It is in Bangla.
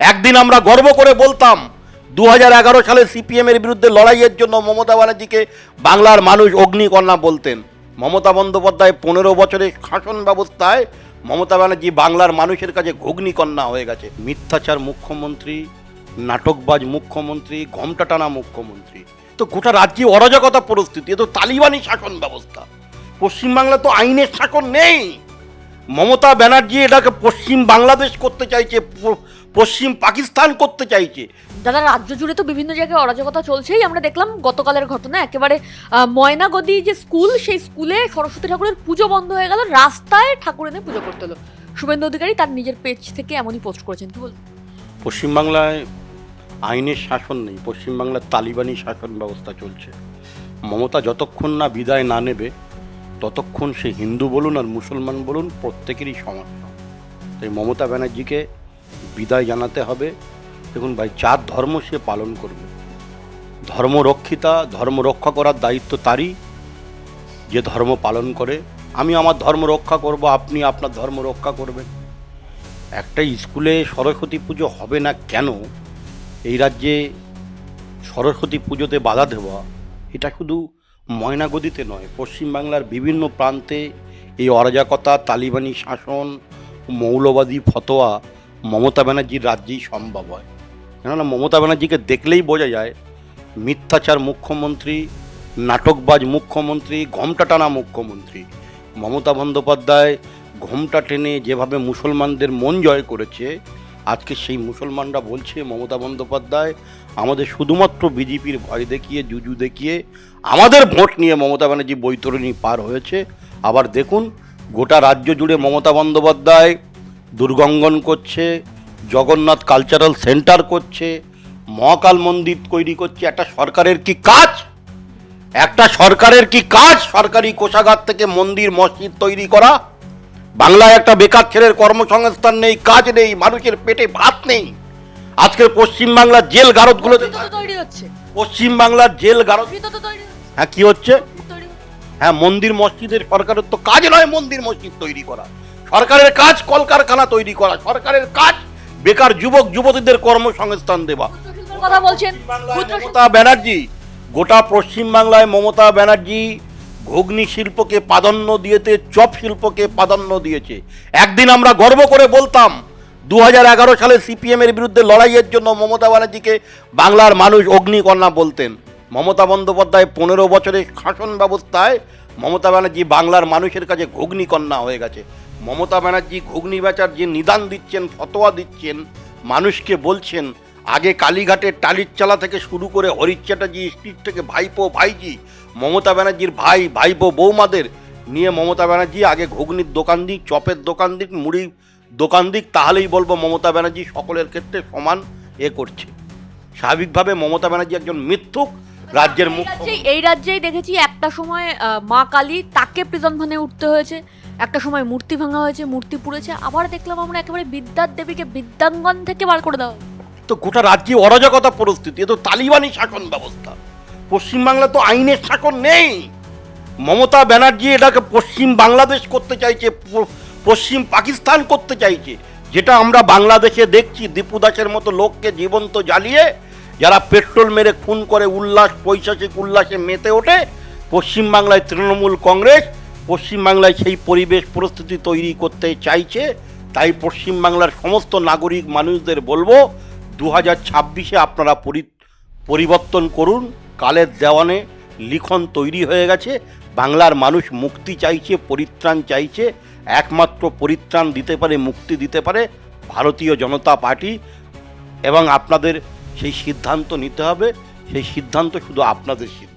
একদিন আমরা গর্ব করে বলতাম দু হাজার এগারো সালে সিপিএম এর বিরুদ্ধে লড়াইয়ের জন্য মমতা ব্যানার্জিকে বাংলার মানুষ অগ্নিকন্যা বলতেন। মমতা বন্দ্যোপাধ্যায় পনেরো বছরের শাসন ব্যবস্থায় মমতা ব্যানার্জি বাংলার মানুষের কাছে ঘগ্নিকন্যা হয়ে গেছে। মিথ্যাচার মুখ্যমন্ত্রী, নাটকবাজ মুখ্যমন্ত্রী ঘমটা টানা মুখ্যমন্ত্রী তো গোটা রাজ্যে অরাজকতা পরিস্থিতি, এ তো তালিবানি শাসন ব্যবস্থা। পশ্চিমবাংলা তো আইনের শাসন নেই। মমতা ব্যানার্জি এটাকে পশ্চিম বাংলাদেশ করতে চাইছে পশ্চিম পাকিস্তান করতে চাইছে। দাদা রাজ্য জুড়ে তো বিভিন্ন জায়গায় অরাজকতা চলছেই। আমরা দেখলাম গতকালের ঘটনা একেবারে ময়নাগদি যে স্কুল সেই স্কুলে সরস্বতী ঠাকুরের পুজো বন্ধ হয়ে গেল রাস্তায় ঠাকুর এনে পুজো করতে হলো। শুভেন্দু অধিকারী তার নিজের পেজ থেকে এমনই পোস্ট করেছেন কি বলবেন পশ্চিমবাংলায় আইনের শাসন নেই পশ্চিমবাংলার তালিবানি শাসন ব্যবস্থা চলছে। মমতা যতক্ষণ না বিদায় না নেবে ততক্ষণ সে হিন্দু বলুন আর মুসলমান বলুন প্রত্যেকেরই সমস্যা তাই মমতা ব্যানার্জিকে বিদায় জানাতে হবে। দেখুন ভাই, চার ধর্ম সে পালন করবে। ধর্ম রক্ষিতা ধর্ম রক্ষা করার দায়িত্ব তারই। যে ধর্ম পালন করে, আমি আমার ধর্ম রক্ষা করব, আপনি আপনার ধর্ম রক্ষা করবেন। একটা স্কুলে সরস্বতী পুজো হবে না কেন? এই রাজ্যে সরস্বতী পুজোতে বাধা দেওয়া, এটা শুধু ময়নাগদিতে নয়, পশ্চিমবাংলার বিভিন্ন প্রান্তে এই অরাজকতা, তালিবানি শাসন, মৌলবাদী ফতোয়া মমতা ব্যানার্জির রাজ্যেই সম্ভব হয়। কেননা মমতা ব্যানার্জিকে দেখলেই বোঝা যায়, মিথ্যাচার মুখ্যমন্ত্রী, নাটকবাজ মুখ্যমন্ত্রী, ঘমটা টানা মুখ্যমন্ত্রী। মমতা বন্দ্যোপাধ্যায় ঘোমটা টেনে যেভাবে মুসলমানদের মন জয় করেছে, আজকে সেই মুসলমানরা বলছে, মমতা বন্দ্যোপাধ্যায়, আমাদের শুধুমাত্র বিজেপির ভয় দেখিয়ে, জুজু দেখিয়ে, আমাদের ভোট নিয়ে মমতা ব্যানার্জি বৈতরণী পার হয়েছে। আবার দেখুন, গোটা রাজ্য জুড়ে মমতা বন্দ্যোপাধ্যায় দুর্গঙ্গন করছে জগন্নাথ কালচারাল সেন্টার করছে মহাকাল মন্দির তৈরি করছে একটা সরকারের কি কাজ? একটা সরকারের কি কাজ? সরকারি কোষাগার থেকে মন্দির মসজিদ তৈরি করা? বাংলায় একটা বেকার ছেলের কর্মসংস্থান নেই কাজ নেই মানুষের পেটে ভাত নেই। আজকের পশ্চিমবাংলার জেল তো তৈরি হচ্ছে। পশ্চিমবাংলার জেল গারদ হ্যাঁ কি হচ্ছে? হচ্ছে। হ্যাঁ মন্দির মসজিদের সরকারের তো কাজ নয় মন্দির মসজিদ তৈরি করা। সরকারের কাজ কলকারখানা তৈরি করা সরকারের কাজ। বেকার যুবক যুবতীদের কর্মসংস্থান দেওয়া। কথা বলছেন। মমতা ব্যানার্জি গোটা পশ্চিমবাংলায় মমতা ব্যানার্জি ঘুগনি শিল্পকে প্রাধান্য দিয়েতে চপ শিল্পকে প্রাধান্য দিয়েছে। একদিন আমরা গর্ব করে বলতাম দু হাজার এগারো সালে সিপিএম এর বিরুদ্ধে লড়াইয়ের জন্য মমতা ব্যানার্জিকে বাংলার মানুষ অগ্নিকন্যা বলতেন। মমতা বন্দ্যোপাধ্যায় পনেরো বছরের শাসন ব্যবস্থায় মমতা ব্যানার্জি বাংলার মানুষের কাছে ঘুগনিকন্যা হয়ে গেছে। মমতা ব্যানার্জি ঘুগনি বেচার যে নিদান দিচ্ছেন, ফতোয়া দিচ্ছেন, মানুষকে বলছেন, আগে কালীঘাটের টালির চালা থেকে শুরু করে হরিশ চ্যাটার্জি স্ট্রিট থেকে ভাইপো ভাইজি, মমতা ব্যানার্জির ভাই, ভাইপো বৌমাদের নিয়ে মমতা ব্যানার্জি আগে ঘুগনির দোকান দিক, চপের দোকান দিক মুড়ি দোকান দিক, তাহলেই বলব মমতা ব্যানার্জি সকলের ক্ষেত্রে সমান এ করছে। স্বাভাবিকভাবে মমতা ব্যানার্জি একজন মিথ্যুক, রাজ্যের মুখ্য এই রাজ্যেই দেখেছি একটা সময় মা কালী তাকে প্রিজন ভানে উঠতে হয়েছে। একটা সময় মূর্তি ভাঙা হয়েছে, মূর্তি পুড়েছে, আবার দেখলাম আমরা একেবারে বিদ্যার দেবীকে বিদ্যাঙ্গন থেকে বার করে দেওয়া তো গোটা রাজ্যে অরাজকতা পরিস্থিতি, এ তো তালিবানি শাসন ব্যবস্থা। পশ্চিমবাংলা তো আইনের শাসন নেই। মমতা ব্যানার্জি এটাকে পশ্চিম বাংলাদেশ করতে চাইছে পশ্চিম পাকিস্তান করতে চাইছে। যেটা আমরা বাংলাদেশে দেখছি, দীপু দাসের মতো লোককে জীবন্ত জ্বালিয়ে, যারা পেট্রোল মেরে খুন করে উল্লাস, পৈশাচিক উল্লাসে মেতে ওঠে পশ্চিমবাংলায় তৃণমূল কংগ্রেস পশ্চিমবাংলায় সেই পরিবেশ পরিস্থিতি তৈরি করতে চাইছে, তাই পশ্চিমবাংলার সমস্ত নাগরিক মানুষদের বলব দু হাজার ছাব্বিশে আপনারা পরি- পরিবর্তন করুন। কালের দেওয়ানে লিখন তৈরি হয়ে গেছে। বাংলার মানুষ মুক্তি চাইছে, পরিত্রাণ চাইছে। একমাত্র পরিত্রাণ দিতে পারে, মুক্তি দিতে পারে ভারতীয় জনতা পার্টি। এবং আপনাদের সেই সিদ্ধান্ত নিতে হবে। সেই সিদ্ধান্ত শুধু আপনাদের সিদ্ধান্ত।